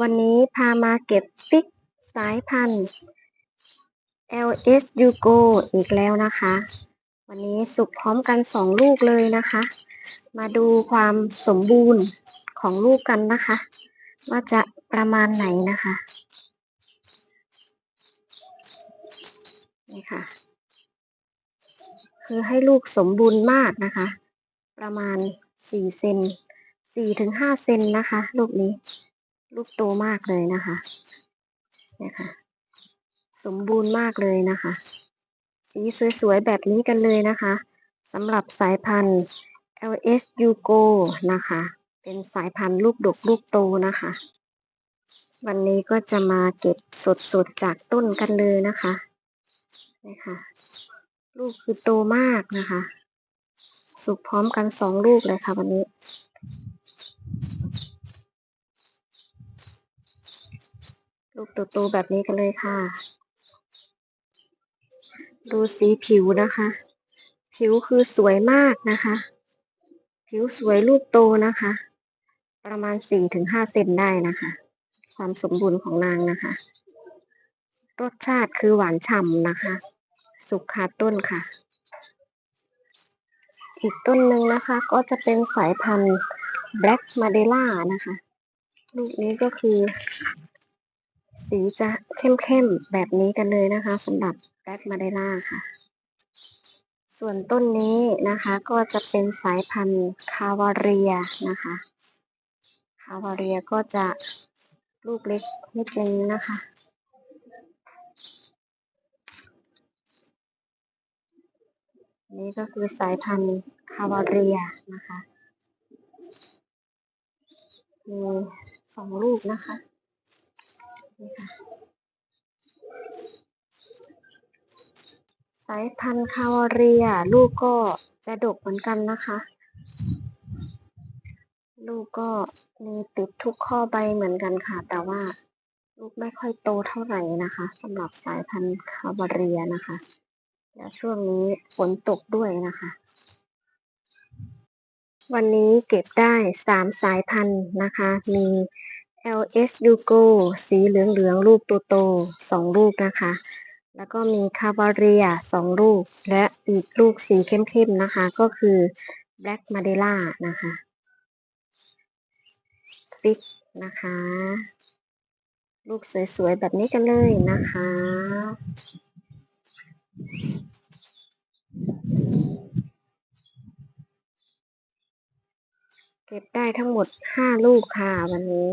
วันนี้พามาเก็บฟิกสายพันธุ์ LS u g o อีกแล้วนะคะ วันนี้สุกพร้อมกันสองลูกเลยนะคะ มาดูความสมบูรณ์ของลูกกันนะคะ ว่าจะประมาณไหนนะคะ นี่ค่ะ คือให้ลูกสมบูรณ์มากนะคะ ประมาณสี่เซนสี่ถึงห้าเซนนะคะ ลูกนี้ ลูกโตมากเลยนะคะนี่ค่ะสมบูรณ์มากเลยนะคะ สีสวยๆ แบบนี้กันเลยนะคะสำหรับสายพันธุ์ LS yugo นะคะ เป็นสายพันธุ์ลูกดกลูกโตนะคะ วันนี้ก็จะมาเก็บสดๆ จากต้นกันเลยนะคะนี่ค่ะลูกคือโตมากนะคะ สุกพร้อมกันสองลูกเลยค่ะวันนี้ ลูกโตๆแบบนี้กันเลยค่ะ ดูสีผิวนะคะ ผิวคือสวยมากนะคะ ผิวสวยลูกโตนะคะ ประมาณสี่ถึงห้าเซนได้นะคะ ความสมบูรณ์ของนางนะคะ รสชาติคือหวานฉ่ำนะคะ สุกคาต้นค่ะ อีกต้นหนึ่งนะคะก็จะเป็นสายพันธุ์ Black Madeira นะคะ ลูกนี้ก็คือ สีจะเข้มๆแบบนี้กันเลยนะคะสำหรับ Black Madeira ค่ะ ส่วนต้นนี้นะคะก็จะเป็นสายพันธุ์คาวาเรียนะคะ คาวาเรียก็จะลูกเล็กนิดนึงนะคะนี่ก็คือสายพันธุ์คาวาเรียนะคะ มีสองลูกนะคะ สายพันธุ์คาวเรีย ลูกก็จะดกเหมือนกันนะคะ ลูกก็มีติดทุกข้อใบเหมือนกันค่ะ แต่ว่าลูกไม่ค่อยโตเท่าไหร่นะคะสำหรับสายพันธุ์คาวเรียนะคะและช่วงนี้ฝนตกด้วยนะคะ วันนี้เก็บได้สามสายพันธุ์นะคะ มี LS u g o สีเหลืองๆลูกโตสองลูกนะคะ แล้วก็มีคาวาเรียสองลูก และอีกลูกสีเข้มๆนะคะ ก็คือ Black Madeira นะคะฟิกนะคะ ลูกสวยๆ แบบนี้กันเลยนะคะ เก็บได้ทั้งหมดห้าลูกค่ะวันนี้